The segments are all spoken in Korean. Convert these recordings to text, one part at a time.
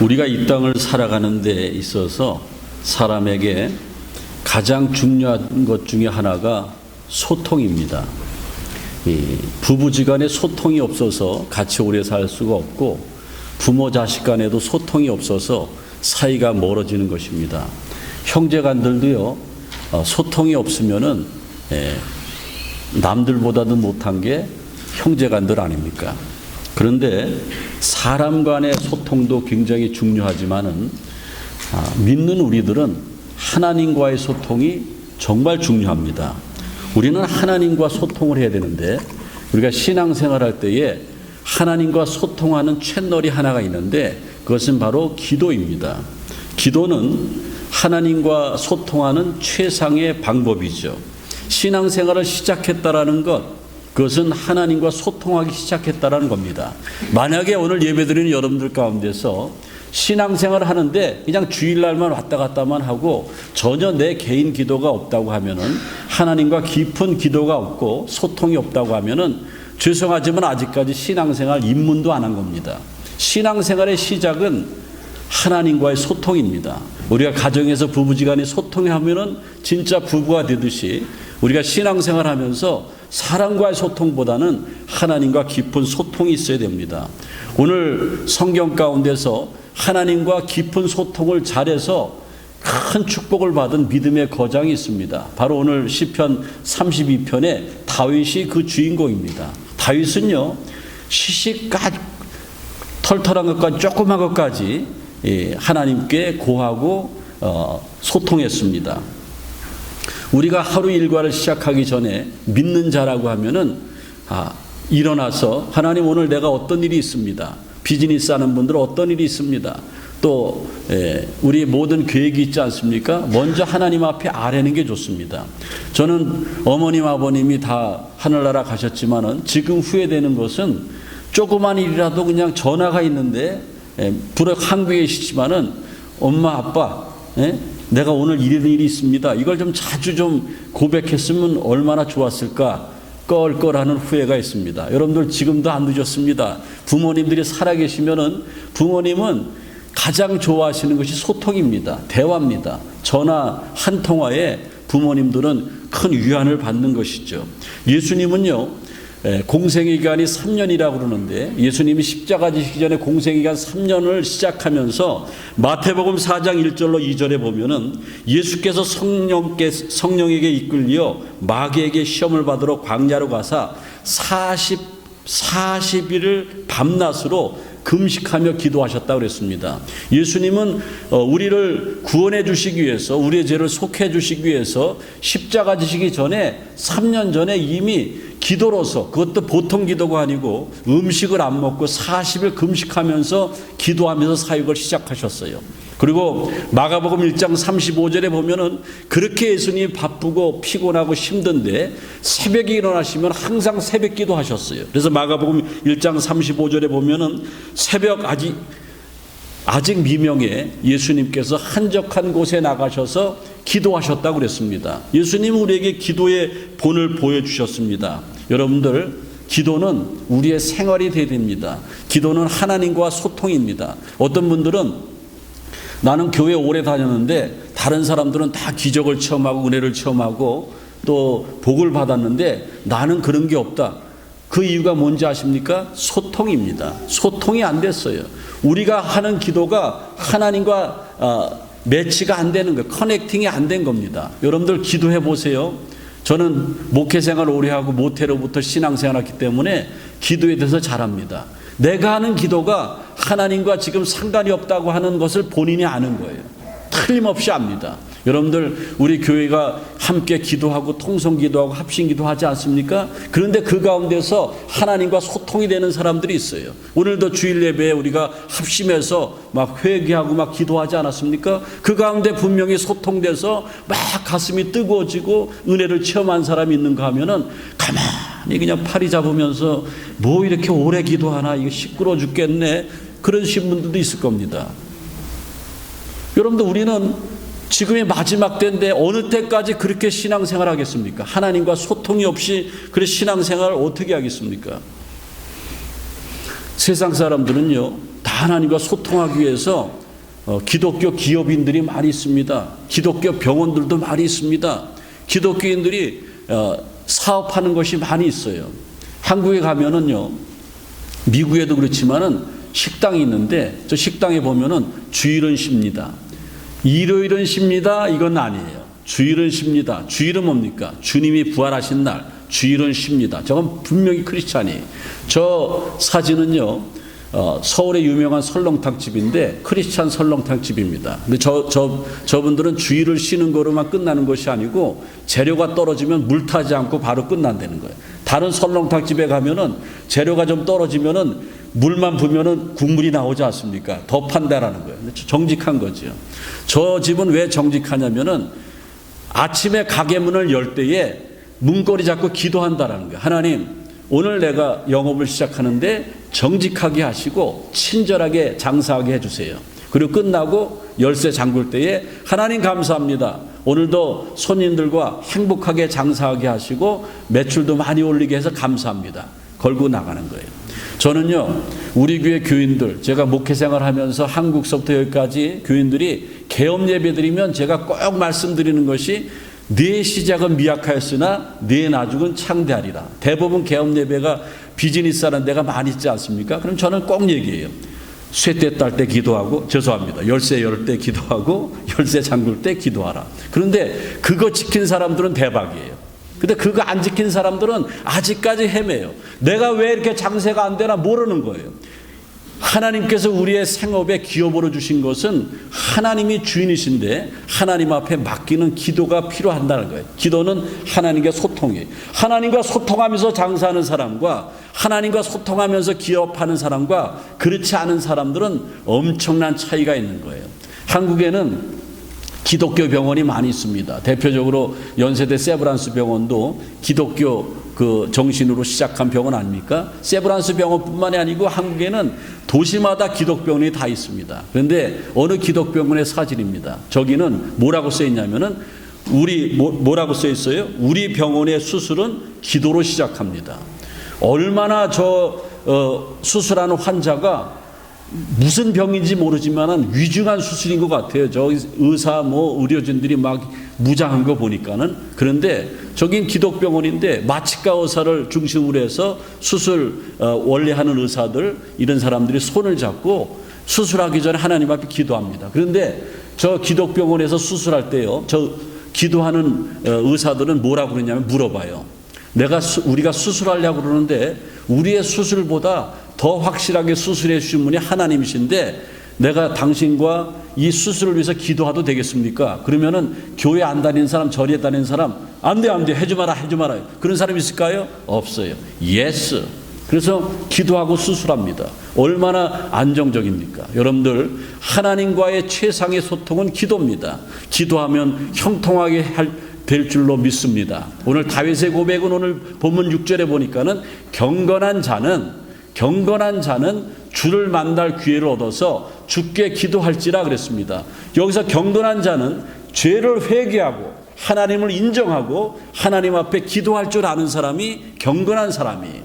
우리가 이 땅을 살아가는 데 있어서 사람에게 가장 중요한 것 중에 하나가 소통입니다. 이 부부지간에 소통이 없어서 같이 오래 살 수가 없고 부모 자식 간에도 소통이 없어서 사이가 멀어지는 것입니다. 형제간들도요 어, 소통이 없으면은 예, 남들보다도 못한 게 형제간들 아닙니까? 그런데 사람 간의 소통도 굉장히 중요하지만은 아, 믿는 우리들은 하나님과의 소통이 정말 중요합니다. 우리는 하나님과 소통을 해야 되는데 우리가 신앙생활 할 때에 하나님과 소통하는 채널이 하나가 있는데 그것은 바로 기도입니다. 기도는 하나님과 소통하는 최상의 방법이죠. 신앙생활을 시작했다라는 것, 그것은 하나님과 소통하기 시작했다라는 겁니다. 만약에 오늘 예배드리는 여러분들 가운데서 신앙생활을 하는데 그냥 주일날만 왔다 갔다만 하고 전혀 내 개인 기도가 없다고 하면은 하나님과 깊은 기도가 없고 소통이 없다고 하면은 죄송하지만 아직까지 신앙생활 입문도 안 한 겁니다. 신앙생활의 시작은 하나님과의 소통입니다. 우리가 가정에서 부부지간에 소통하면은 진짜 부부가 되듯이 우리가 신앙생활 하면서 사람과의 소통보다는 하나님과 깊은 소통이 있어야 됩니다. 오늘 성경 가운데서 하나님과 깊은 소통을 잘해서 큰 축복을 받은 믿음의 거장이 있습니다. 바로 오늘 시편 32편에 다윗이 그 주인공입니다. 다윗은요 시시까 털털한 것과 조그만 것까지 예, 하나님께 고하고 어, 소통했습니다. 우리가 하루 일과를 시작하기 전에 믿는 자라고 하면은 아, 일어나서 하나님 오늘 내가 어떤 일이 있습니다. 비즈니스 하는 분들은 어떤 일이 있습니다. 또 예, 우리 모든 계획이 있지 않습니까? 먼저 하나님 앞에 아뢰는 게 좋습니다. 저는 어머님 아버님이 다 하늘나라 가셨지만은 지금 후회되는 것은 조그만 일이라도 그냥 전화가 있는데 예, 불역 한국에 계시지만은 엄마 아빠 예? 내가 오늘 이런 일이 있습니다. 이걸 좀 자주 좀 고백했으면 얼마나 좋았을까. 껄껄하는 후회가 있습니다. 여러분들 지금도 안 늦었습니다. 부모님들이 살아계시면은 부모님은 가장 좋아하시는 것이 소통입니다. 대화입니다. 전화 한 통화에 부모님들은 큰 위안을 받는 것이죠. 예수님은요, 예, 공생의 기간이 3년이라고 그러는데 예수님이 십자가 지시기 전에 공생의 기간 3년을 시작하면서 마태복음 4장 1절로 2절에 보면은 예수께서 성령께 성령에게 이끌려 마귀에게 시험을 받으러 광야로 가사 40 40일을 밤낮으로 금식하며 기도하셨다고 그랬습니다. 예수님은 어, 우리를 구원해 주시기 위해서 우리의 죄를 속해 주시기 위해서 십자가 지시기 전에 3년 전에 이미 기도로서 그것도 보통 기도가 아니고 음식을 안 먹고 40일 금식하면서 기도하면서 사역을 시작하셨어요. 그리고 마가복음 1장 35절에 보면은 그렇게 예수님이 바쁘고 피곤하고 힘든데 새벽에 일어나시면 항상 새벽 기도 하셨어요. 그래서 마가복음 1장 35절에 보면은 새벽 아직 아직 미명에 예수님께서 한적한 곳에 나가셔서 기도하셨다고 그랬습니다. 예수님은 우리에게 기도의 본을 보여주셨습니다. 여러분들, 기도는 우리의 생활이 되어야 됩니다. 기도는 하나님과 소통입니다. 어떤 분들은 나는 교회 오래 다녔는데 다른 사람들은 다 기적을 체험하고 은혜를 체험하고 또 복을 받았는데 나는 그런 게 없다. 그 이유가 뭔지 아십니까? 소통입니다. 소통이 안 됐어요. 우리가 하는 기도가 하나님과 어, 매치가 안 되는 거예요. 커넥팅이 안 된 겁니다. 여러분들 기도해 보세요. 저는 목회 생활 오래 하고 모태로부터 신앙 생활했기 때문에 기도에 대해서 잘합니다. 내가 하는 기도가 하나님과 지금 상관이 없다고 하는 것을 본인이 아는 거예요. 틀림없이 압니다. 여러분들 우리 교회가 함께 기도하고 통성 기도하고 합심 기도하지 않습니까? 그런데 그 가운데서 하나님과 소통이 되는 사람들이 있어요. 오늘도 주일 예배에 우리가 합심해서 막 회개하고 막 기도하지 않았습니까? 그 가운데 분명히 소통돼서 막 가슴이 뜨거워지고 은혜를 체험한 사람이 있는가 하면은 가만히 그냥 팔이 잡으면서 뭐 이렇게 오래 기도하나 이거 시끄러 죽겠네 그러신 분들도 있을 겁니다. 여러분들 우리는 지금이 마지막 때인데 어느 때까지 그렇게 신앙생활 하겠습니까? 하나님과 소통이 없이 그래 신앙생활을 어떻게 하겠습니까? 세상 사람들은요 다 하나님과 소통하기 위해서 어, 기독교 기업인들이 많이 있습니다. 기독교 병원들도 많이 있습니다. 기독교인들이 어, 사업하는 것이 많이 있어요. 한국에 가면은요, 미국에도 그렇지만은 식당이 있는데 저 식당에 보면은 주일은 쉽니다. 일요일은 쉽니다. 이건 아니에요. 주일은 쉽니다. 주일은 뭡니까? 주님이 부활하신 날. 주일은 쉽니다. 저건 분명히 크리스찬이에요. 저 사진은요. 어, 서울의 유명한 설렁탕 집인데 크리스찬 설렁탕 집입니다. 근데 저, 저, 저분들은 주일을 쉬는 거로만 끝나는 것이 아니고 재료가 떨어지면 물 타지 않고 바로 끝난다는 거예요. 다른 설렁탕 집에 가면은 재료가 좀 떨어지면은 물만 부면은 국물이 나오지 않습니까? 더 판다라는 거예요. 정직한 거죠. 저 집은 왜 정직하냐면은 아침에 가게 문을 열 때에 문고리 잡고 기도한다라는 거예요. 하나님, 오늘 내가 영업을 시작하는데 정직하게 하시고 친절하게 장사하게 해주세요. 그리고 끝나고 열쇠 잠글 때에 하나님 감사합니다. 오늘도 손님들과 행복하게 장사하게 하시고 매출도 많이 올리게 해서 감사합니다. 걸고 나가는 거예요. 저는요, 우리 교회 교인들, 제가 목회 생활 하면서 한국서부터 여기까지 교인들이 개업 예배 드리면 제가 꼭 말씀드리는 것이 내 시작은 미약하였으나 내 나중은 창대하리라. 대부분 개업 예배가 비즈니스 하는 데가 많이 있지 않습니까? 그럼 저는 꼭 얘기해요. 쇠대 딸때 기도하고 죄송합니다. 열쇠 열 때 기도하고 열쇠 잠글 때 기도하라. 그런데 그거 지킨 사람들은 대박이에요. 근데 그거 안 지킨 사람들은 아직까지 헤매요. 내가 왜 이렇게 장세가 안 되나 모르는 거예요. 하나님께서 우리의 생업에 기업으로 주신 것은 하나님이 주인이신데 하나님 앞에 맡기는 기도가 필요한다는 거예요. 기도는 하나님과 소통이에요. 하나님과 소통하면서 장사하는 사람과 하나님과 소통하면서 기업하는 사람과 그렇지 않은 사람들은 엄청난 차이가 있는 거예요. 한국에는 기독교 병원이 많이 있습니다. 대표적으로 연세대 세브란스 병원도 기독교 그 정신으로 시작한 병원 아닙니까? 세브란스 병원뿐만이 아니고 한국에는 도시마다 기독병원이 다 있습니다. 그런데 어느 기독병원의 사진입니다. 저기는 뭐라고 써 있냐면은 우리 뭐, 라고써 있어요? 우리 병원의 수술은 기도로 시작합니다. 얼마나 저 어, 수술하는 환자가 무슨 병인지 모르지만은 위중한 수술인 것 같아요. 저 의사 뭐 의료진들이 막 무장한 거 보니까는 그런데 저긴 기독병원인데 마취과 의사를 중심으로 해서 수술 어, 원래 하는 의사들 이런 사람들이 손을 잡고 수술하기 전에 하나님 앞에 기도합니다. 그런데 저 기독병원에서 수술할 때요. 저 기도하는 어, 의사들은 뭐라고 그러냐면 물어봐요. 내가 수, 우리가 수술하려고 그러는데 우리의 수술보다 더 확실하게 수술해 주신 분이 하나님이신데 내가 당신과 이 수술을 위해서 기도해도 되겠습니까? 그러면은 교회 안 다니는 사람, 절에 다니는 사람, 안 돼, 안 돼, 해주 마라, 해주 마라. 그런 사람 있을까요? 없어요. 예스. 그래서 기도하고 수술합니다. 얼마나 안정적입니까? 여러분들, 하나님과의 최상의 소통은 기도입니다. 기도하면 형통하게 할, 될 줄로 믿습니다. 오늘 다윗의 고백은 오늘 본문 6절에 보니까는 경건한 자는 경건한 자는 주를 만날 기회를 얻어서 주께 기도할지라 그랬습니다. 여기서 경건한 자는 죄를 회개하고 하나님을 인정하고 하나님 앞에 기도할 줄 아는 사람이 경건한 사람이에요.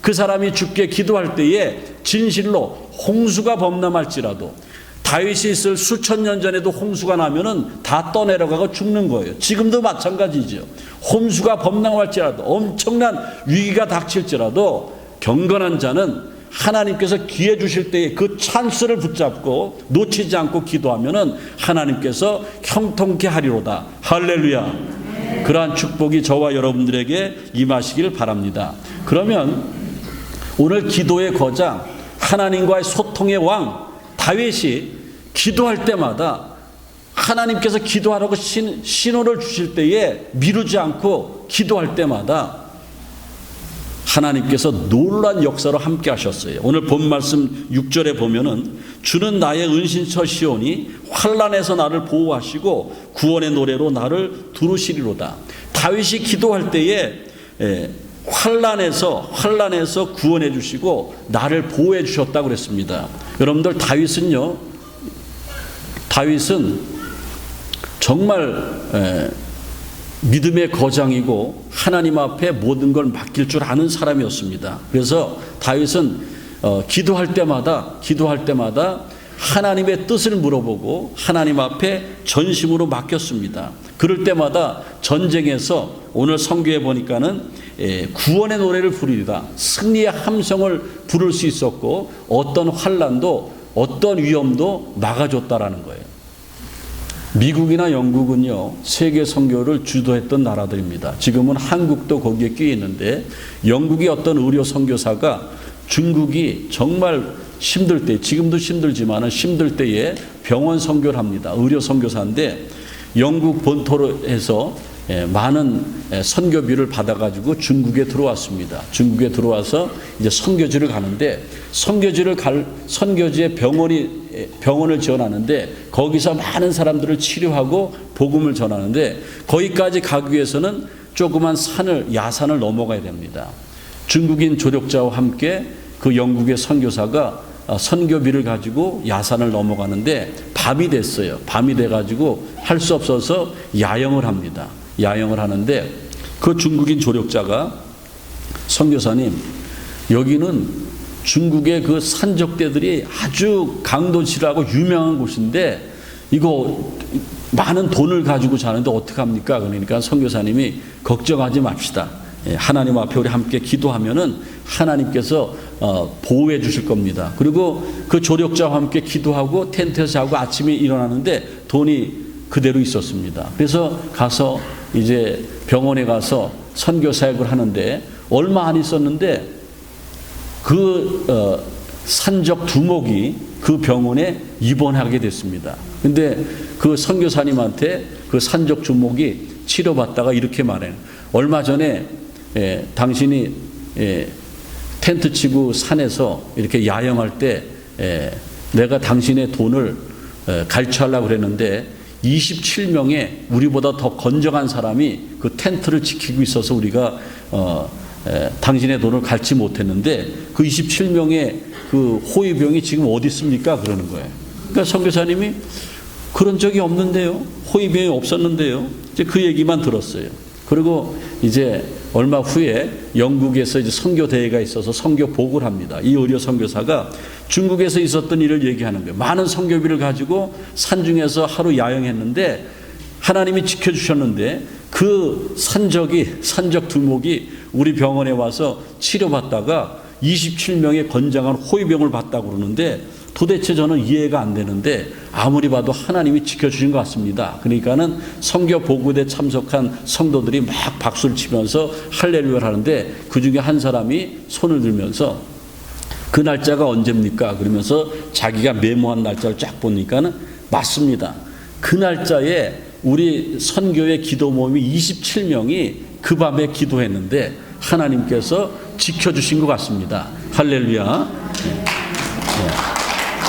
그 사람이 주께 기도할 때에 진실로 홍수가 범람할지라도 다윗이 있을 수천 년 전에도 홍수가 나면은 다 떠내려가고 죽는 거예요. 지금도 마찬가지죠. 홍수가 범람할지라도 엄청난 위기가 닥칠지라도 경건한 자는 하나님께서 기회 주실 때에 그 찬스를 붙잡고 놓치지 않고 기도하면은 하나님께서 형통케 하리로다. 할렐루야. 그러한 축복이 저와 여러분들에게 임하시길 바랍니다. 그러면 오늘 기도의 거장 하나님과의 소통의 왕 다윗이 기도할 때마다 하나님께서 기도하라고 신, 신호를 주실 때에 미루지 않고 기도할 때마다 하나님께서 놀란 역사로 함께 하셨어요. 오늘 본 말씀 6절에 보면은 주는 나의 은신처 시온이 환란에서 나를 보호하시고 구원의 노래로 나를 두루시리로다. 다윗이 기도할 때에 예, 환란에서 환란에서 구원해 주시고 나를 보호해 주셨다고 그랬습니다. 여러분들 다윗은요. 다윗은 정말 예, 믿음의 거장이고 하나님 앞에 모든 걸 맡길 줄 아는 사람이었습니다. 그래서 다윗은 어, 기도할 때마다 기도할 때마다 하나님의 뜻을 물어보고 하나님 앞에 전심으로 맡겼습니다. 그럴 때마다 전쟁에서 오늘 성경에 보니까는 예, 구원의 노래를 부르리다 승리의 함성을 부를 수 있었고 어떤 환란도 어떤 위험도 막아줬다라는 거예요. 미국이나 영국은요 세계 선교를 주도했던 나라들입니다. 지금은 한국도 거기에 끼어 있는데 영국의 어떤 의료 선교사가 중국이 정말 힘들 때 지금도 힘들지만은 힘들 때에 병원 선교를 합니다. 의료 선교사인데 영국 본토로 해서 예, 많은 예, 선교비를 받아가지고 중국에 들어왔습니다. 중국에 들어와서 이제 선교지를 가는데 선교지를 갈 선교지에 병원이 예, 병원을 지어놨는데 거기서 많은 사람들을 치료하고 복음을 전하는데 거기까지 가기 위해서는 조그만 산을 야산을 넘어가야 됩니다. 중국인 조력자와 함께 그 영국의 선교사가 어, 선교비를 가지고 야산을 넘어가는데 밤이 됐어요. 밤이 돼가지고 할 수 없어서 야영을 합니다. 야영을 하는데 그 중국인 조력자가 선교사님 여기는 중국의 그 산적대들이 아주 강도치라고 유명한 곳인데 이거 많은 돈을 가지고 자는데 어떡합니까? 그러니까 선교사님이 걱정하지 맙시다. 예, 하나님 앞에 우리 함께 기도하면은 하나님께서 어, 보호해 주실 겁니다. 그리고 그 조력자와 함께 기도하고 텐트에서 자고 아침에 일어나는데 돈이 그대로 있었습니다. 그래서 가서 이제 병원에 가서 선교 사역을 하는데 얼마 안 있었는데 그 어, 산적 두목이 그 병원에 입원하게 됐습니다. 근데 그 선교사님한테 그 산적 두목이 치료받다가 이렇게 말해요. 얼마 전에 예, 당신이 예, 텐트 치고 산에서 이렇게 야영할 때 예, 내가 당신의 돈을 예, 갈취하려고 그랬는데 27명의 우리보다 더 건정한 사람이 그 텐트를 지키고 있어서 우리가 어, 에, 당신의 돈을 갈지 못했는데 그 27명의 그 호위병이 지금 어디 있습니까? 그러는 거예요. 그러니까 선교사님이 그런 적이 없는데요. 호위병이 없었는데요. 이제 그 얘기만 들었어요. 그리고 이제 얼마 후에 영국에서 이제 선교 대회가 있어서 선교 복을 합니다. 이 의료 선교사가 중국에서 있었던 일을 얘기하는 거예요. 많은 선교비를 가지고 산중에서 하루 야영했는데 하나님이 지켜주셨는데 그 산적이 산적 두목이 우리 병원에 와서 치료받다가 27명의 건장한 호위병을 받다고 그러는데 도대체 저는 이해가 안 되는데 아무리 봐도 하나님이 지켜주신 것 같습니다. 그러니까는 성교 보고대 참석한 성도들이 막 박수를 치면서 할렐루야를 하는데 그 중에 한 사람이 손을 들면서 그 날짜가 언제입니까? 그러면서 자기가 메모한 날짜를 쫙 보니까는 맞습니다. 그 날짜에 우리 선교의 기도 모임이 27명이 그 밤에 기도했는데 하나님께서 지켜주신 것 같습니다. 할렐루야.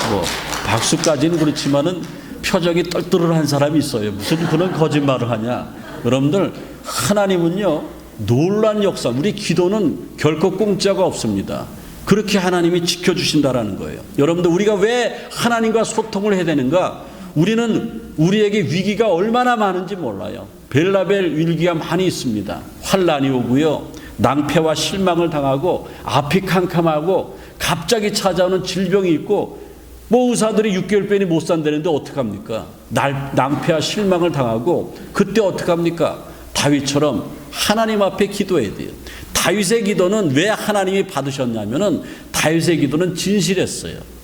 뭐 박수까지는 그렇지만은 표정이 떨떠름한 사람이 있어요. 무슨 그런 거짓말을 하냐? 여러분들 하나님은요 놀란 역사. 우리 기도는 결코 공짜가 없습니다. 그렇게 하나님이 지켜주신다라는 거예요. 여러분들 우리가 왜 하나님과 소통을 해야 되는가? 우리는 우리에게 위기가 얼마나 많은지 몰라요. 벨라벨 위기가 많이 있습니다. 환란이 오고요. 낭패와 실망을 당하고 앞이 캄캄하고 갑자기 찾아오는 질병이 있고 뭐 의사들이 6개월 빼니 못 산다는데 어떡합니까? 날, 낭패와 실망을 당하고 그때 어떡합니까? 다윗처럼 하나님 앞에 기도해야 돼요. 다윗의 기도는 왜 하나님이 받으셨냐면은 다윗의 기도는 진실했어요.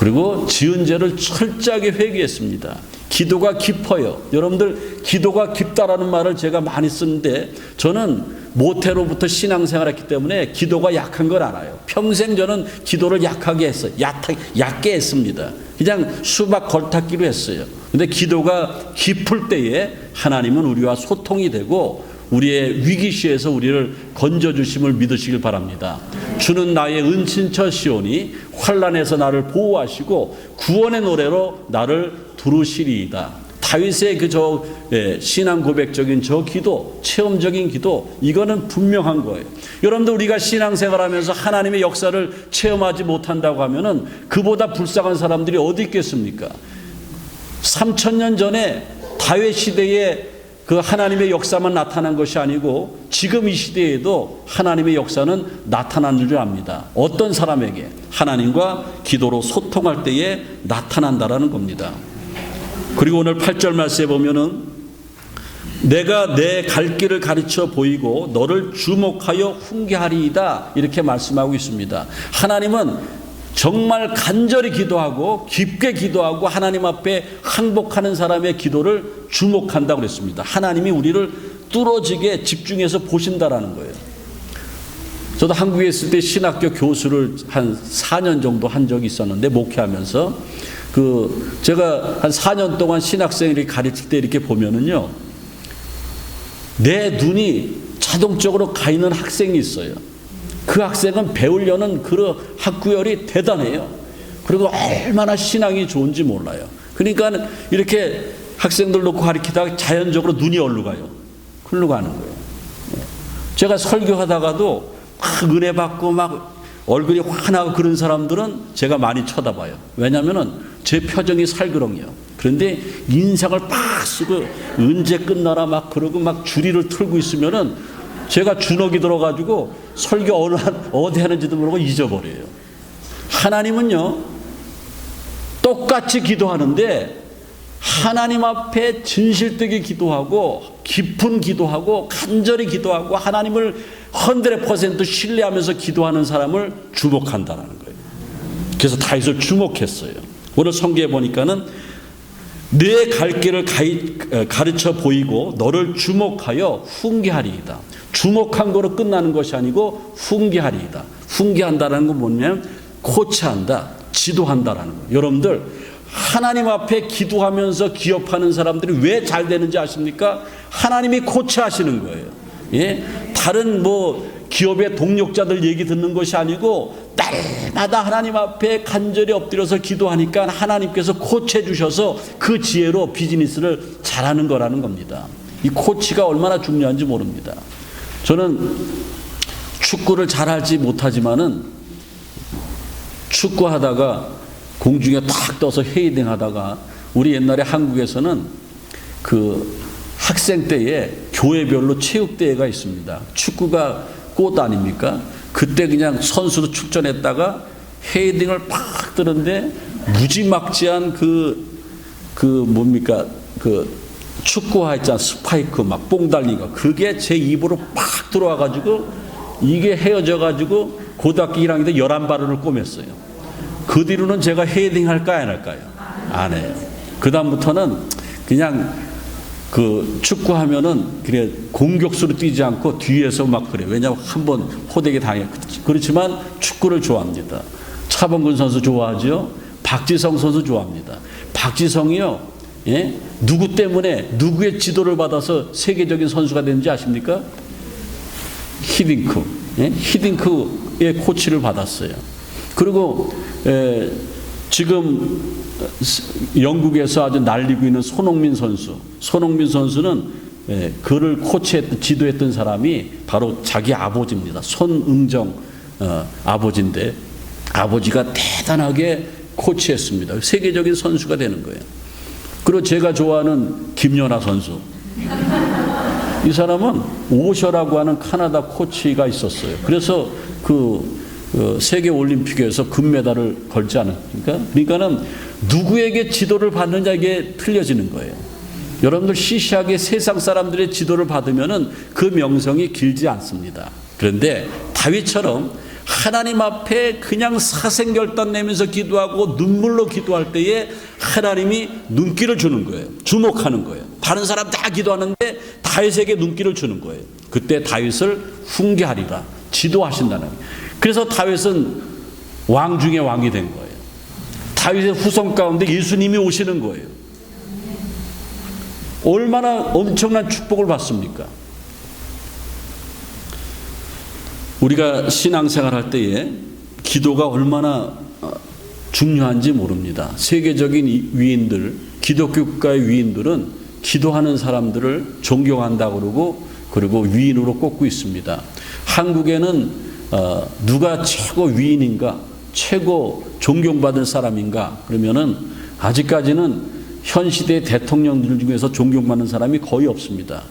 그리고 지은 죄를 철저하게 회개했습니다. 기도가 깊어요. 여러분들 기도가 깊다라는 말을 제가 많이 쓰는데 저는 모태로부터 신앙생활했기 때문에 기도가 약한 걸 알아요. 평생 저는 기도를 약하게 했어요. 약, 얕게 했습니다. 그냥 수박 걸탁기로 했어요. 근데 기도가 깊을 때에 하나님은 우리와 소통이 되고 우리의 위기시에서 우리를 건져주심을 믿으시길 바랍니다. 주는 나의 은친처 시오니 환란에서 나를 보호하시고 구원의 노래로 나를 두루시리이다. 다윗의 그저 예, 신앙 고백적인 저 기도, 체험적인 기도, 이거는 분명한 거예요. 여러분들 우리가 신앙생활하면서 하나님의 역사를 체험하지 못한다고 하면은 그보다 불쌍한 사람들이 어디 있겠습니까? 3천 년 전에 다윗 시대에 그 하나님의 역사만 나타난 것이 아니고 지금 이 시대에도 하나님의 역사는 나타나는 줄 압니다. 어떤 사람에게 하나님과 기도로 소통할 때에 나타난다라는 겁니다. 그리고 오늘 8절 말씀에 보면은 내가 내 갈 길을 가르쳐 보이고 너를 주목하여 훈계하리이다 이렇게 말씀하고 있습니다. 하나님은 정말 간절히 기도하고 깊게 기도하고 하나님 앞에 항복하는 사람의 기도를 주목한다고 그랬습니다. 하나님이 우리를 뚫어지게 집중해서 보신다라는 거예요. 저도 한국에 있을 때 신학교 교수를 한 4년 정도 한 적이 있었는데 목회하면서 그 제가 한 4년 동안 신학생들이 가르칠 때 이렇게 보면은요. 내 눈이 자동적으로 가 있는 학생이 있어요. 그 학생은 배우려는 그 학구열이 대단해요. 그리고 얼마나 신앙이 좋은지 몰라요. 그러니까 이렇게 학생들 놓고 가르치다가 자연적으로 눈이 얼루 가요. 글로 가는 거예요. 제가 설교하다가도 막 은혜 받고 막 얼굴이 환하고 그런 사람들은 제가 많이 쳐다봐요. 왜냐면은 제 표정이 살그렁이요. 그런데 인상을 팍 쓰고 언제 끝나라 막 그러고 막 주리를 틀고 있으면은 제가 주눅이 들어가지고 설교 어느 한, 어디 하는지도 모르고 잊어버려요. 하나님은요, 똑같이 기도하는데 하나님 앞에 진실되게 기도하고 깊은 기도하고 간절히 기도하고 하나님을 100% 신뢰하면서 기도하는 사람을 주목한다는 거예요. 그래서 다윗을 주목했어요. 오늘 성경에 보니까는 내 갈 길을 가르쳐 보이고 너를 주목하여 훈계하리이다. 주목한 거로 끝나는 것이 아니고 훈계하리이다. 훈계한다라는 건 뭐냐면 코치한다, 지도한다라는 거예요. 여러분들 하나님 앞에 기도하면서 기업하는 사람들이 왜 잘 되는지 아십니까? 하나님이 코치하시는 거예요. 예? 다른 뭐 기업의 동력자들 얘기 듣는 것이 아니고 날마다 하나님 앞에 간절히 엎드려서 기도하니까 하나님께서 코치해 주셔서 그 지혜로 비즈니스를 잘하는 거라는 겁니다. 이 코치가 얼마나 중요한지 모릅니다. 저는 축구를 잘하지 못하지만은 축구하다가 공중에 탁 떠서 헤이딩 하다가 우리 옛날에 한국에서는 그 학생 때에 교회별로 체육대회가 있습니다. 축구가 꽃 아닙니까? 그때 그냥 선수로 출전했다가 헤이딩을 팍 뜨는데 무지막지한 그, 그 뭡니까? 그 축구화 있잖아. 스파이크 막 뽕 달린 거. 그게 제 입으로 팍 들어와가지고 이게 헤어져가지고 고등학교 1학년 때 11발을 꼬맸어요. 그 뒤로는 제가 헤딩 할까 안 할까요? 안 해요. 그다음부터는 그냥 그 축구하면은 그래 공격수로 뛰지 않고 뒤에서 막 그래. 왜냐면 한 번 호되게 당해. 그렇지만 축구를 좋아합니다. 차범근 선수 좋아하죠. 박지성 선수 좋아합니다. 박지성이요. 예? 누구 때문에 누구의 지도를 받아서 세계적인 선수가 되는지 아십니까? 히딩크. 예? 히딩크의 코치를 받았어요. 그리고 에, 지금 영국에서 아주 날리고 있는 손흥민 선수. 손흥민 선수는 에, 그를 코치했던 지도했던 사람이 바로 자기 아버지입니다. 손응정 어, 아버지인데 아버지가 대단하게 코치했습니다. 세계적인 선수가 되는 거예요. 그리고 제가 좋아하는 김연아 선수. 이 사람은 오셔라고 하는 카나다 코치가 있었어요. 그래서 그 어, 세계 올림픽에서 금메달을 걸지 않았습니까? 그러니까는 누구에게 지도를 받느냐 이게 틀려지는 거예요. 여러분들 시시하게 세상 사람들의 지도를 받으면은 그 명성이 길지 않습니다. 그런데 다윗처럼 하나님 앞에 그냥 사생결단 내면서 기도하고 눈물로 기도할 때에 하나님이 눈길을 주는 거예요. 주목하는 거예요. 다른 사람 다 기도하는데 다윗에게 눈길을 주는 거예요. 그때 다윗을 훈계하리라 지도하신다는 거예요. 그래서 다윗은 왕 중에 왕이 된 거예요. 다윗의 후손 가운데 예수님이 오시는 거예요. 얼마나 엄청난 축복을 받습니까? 우리가 신앙생활 할 때에 기도가 얼마나 어, 중요한지 모릅니다. 세계적인 위인들, 기독교 국가의 위인들은 기도하는 사람들을 존경한다 그러고 그리고 위인으로 꼽고 있습니다. 한국에는 어, 누가 최고 위인인가, 최고 존경받은 사람인가 그러면은 아직까지는 현 시대 대통령들 중에서 존경받는 사람이 거의 없습니다.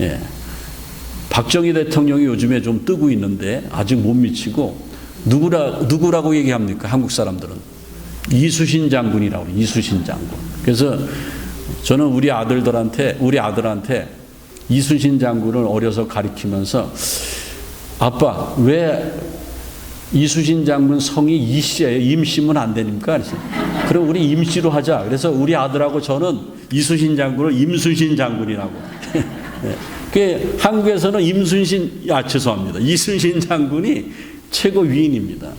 예. 박정희 대통령이 요즘에 좀 뜨고 있는데 아직 못 미치고 누구라 누구라고 얘기합니까? 한국 사람들은 이수신 장군이라고 이수신 장군. 그래서 저는 우리 아들들한테 우리 아들한테 이수신 장군을 어려서 가리키면서 아빠 왜 이수신 장군 성이 이씨예요. 임씨면 안 되니까. 그럼 우리 임씨로 하자. 그래서 우리 아들하고 저는 이수신 장군을 임순신 장군이라고. 네. 그 한국에서는 임순신 아 죄송합니다. 이순신 장군이 최고 위인입니다.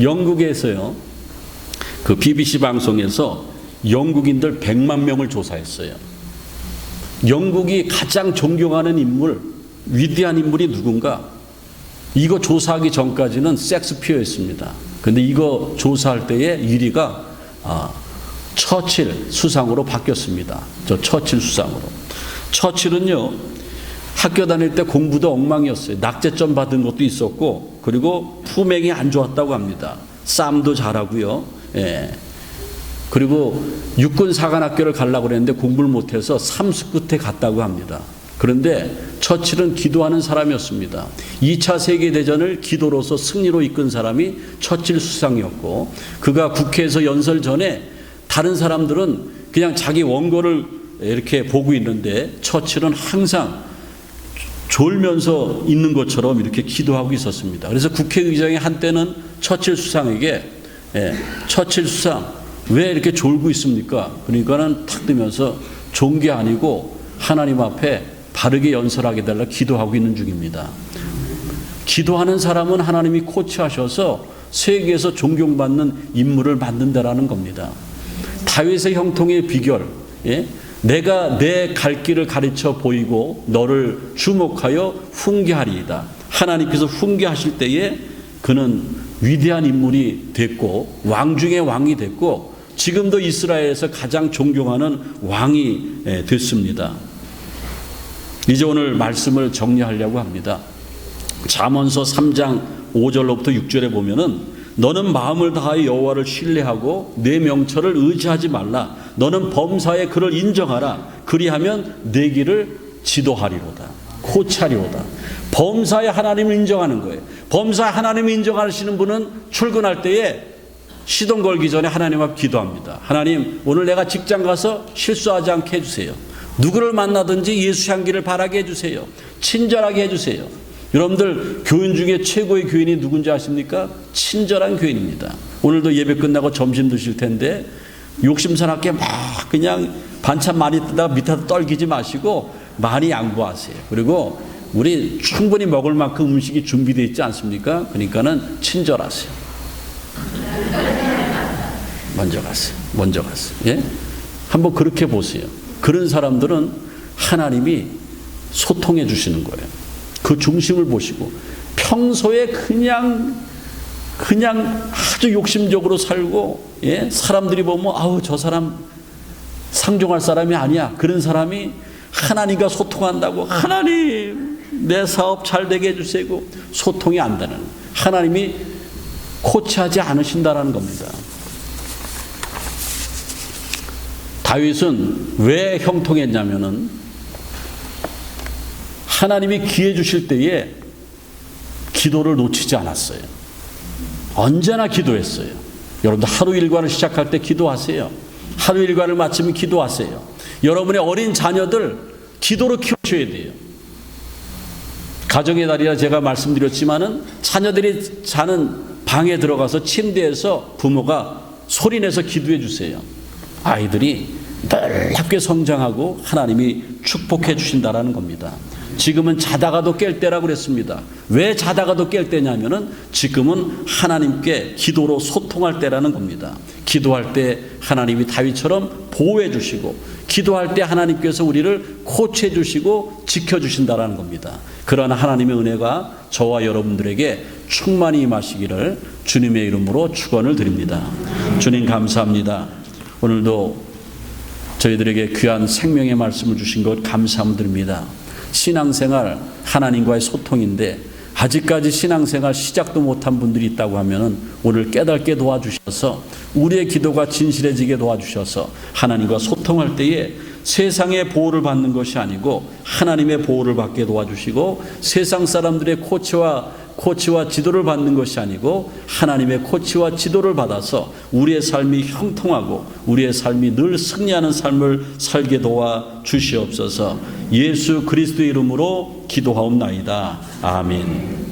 영국에서요. 그 BBC 방송에서 영국인들 100만 명을 조사했어요. 영국이 가장 존경하는 인물, 위대한 인물이 누군가? 이거 조사하기 전까지는 섹스피어였습니다. 근데 이거 조사할 때에 1위가 아, 처칠 수상으로 바뀌었습니다. 저 처칠 수상으로. 처칠은요, 학교 다닐 때 공부도 엉망이었어요. 낙제점 받은 것도 있었고, 그리고 품행이 안 좋았다고 합니다. 싸움도 잘하고요. 예. 그리고 육군 사관학교를 가려고 그랬는데 공부를 못해서 삼수 끝에 갔다고 합니다. 그런데 처칠은 기도하는 사람이었습니다. 2차 세계대전을 기도로서 승리로 이끈 사람이 처칠 수상이었고 그가 국회에서 연설 전에 다른 사람들은 그냥 자기 원고를 이렇게 보고 있는데 처칠은 항상 졸면서 있는 것처럼 이렇게 기도하고 있었습니다. 그래서 국회의장이 한때는 처칠 수상에게 예, 처칠 수상 왜 이렇게 졸고 있습니까? 그러니까는 탁 뜨면서 게 아니고 하나님 앞에 바르게 연설하게 달라 기도하고 있는 중입니다. 기도하는 사람은 하나님이 코치하셔서 세계에서 존경받는 인물을 만든다라는 겁니다. 다윗의 형통의 비결, 예? 내가 내 갈 길을 가르쳐 보이고 너를 주목하여 훈계하리이다. 하나님께서 훈계하실 때에 그는 위대한 인물이 됐고 왕 중의 왕이 됐고 지금도 이스라엘에서 가장 존경하는 왕이 예, 됐습니다. 이제 오늘 말씀을 정리하려고 합니다. 잠언서 3장 5절로부터 6절에 보면은 너는 마음을 다하여 여호와를 신뢰하고 내 명철을 의지하지 말라. 너는 범사에 그를 인정하라. 그리하면 내 길을 지도하리로다. 코치하리로다. 범사에 하나님을 인정하는 거예요. 범사에 하나님을 인정하시는 분은 출근할 때에 시동 걸기 전에 하나님 앞 기도합니다. 하나님, 오늘 내가 직장 가서 실수하지 않게 해주세요. 누구를 만나든지 예수 향기를 바라게 해주세요. 친절하게 해주세요. 여러분들 교인 중에 최고의 교인이 누군지 아십니까? 친절한 교인입니다. 오늘도 예배 끝나고 점심 드실 텐데 욕심스럽게 막 그냥 반찬 많이 뜨다가 밑에서 떨기지 마시고 많이 양보하세요. 그리고 우리 충분히 먹을 만큼 음식이 준비되어 있지 않습니까? 그러니까는 친절하세요. 먼저 가세요. 먼저 가세요. 예? 한번 그렇게 보세요. 그런 사람들은 하나님이 소통해 주시는 거예요. 그 중심을 보시고 평소에 그냥 그냥 아주 욕심적으로 살고 예? 사람들이 보면 아우 저 사람 상종할 사람이 아니야. 그런 사람이 하나님과 소통한다고 하나님 내 사업 잘 되게 해주세요. 소통이 안 되는 하나님이 코치하지 않으신다라는 겁니다. 다윗은 왜 형통했냐면은 하나님이 기회 주실 때에 기도를 놓치지 않았어요. 언제나 기도했어요. 여러분들 하루 일과를 시작할 때 기도하세요. 하루 일과를 마치면 기도하세요. 여러분의 어린 자녀들 기도로 키우셔야 돼요. 가정의 달이라 제가 말씀드렸지만은 자녀들이 자는 방에 들어가서 침대에서 부모가 소리내서 기도해 주세요. 아이들이 놀랍게 성장하고 하나님이 축복해 주신다라는 겁니다. 지금은 자다가도 깰 때라고 그랬습니다. 왜 자다가도 깰 때냐면은 지금은 하나님께 기도로 소통할 때라는 겁니다. 기도할 때 하나님이 다윗처럼 보호해 주시고 기도할 때 하나님께서 우리를 코치해 주시고 지켜 주신다라는 겁니다. 그러나 하나님의 은혜가 저와 여러분들에게 충만히 임하시기를 주님의 이름으로 축원을 드립니다. 주님 감사합니다. 오늘도 저희들에게 귀한 생명의 말씀을 주신 것 감사함 드립니다. 신앙생활 하나님과의 소통인데 아직까지 신앙생활 시작도 못한 분들이 있다고 하면은 오늘 깨닫게 도와주셔서 우리의 기도가 진실해지게 도와주셔서 하나님과 소통할 때에 세상의 보호를 받는 것이 아니고 하나님의 보호를 받게 도와주시고 세상 사람들의 코치와 코치와 지도를 받는 것이 아니고 하나님의 코치와 지도를 받아서 우리의 삶이 형통하고 우리의 삶이 늘 승리하는 삶을 살게 도와 주시옵소서. 예수 그리스도의 이름으로 기도하옵나이다. 아멘.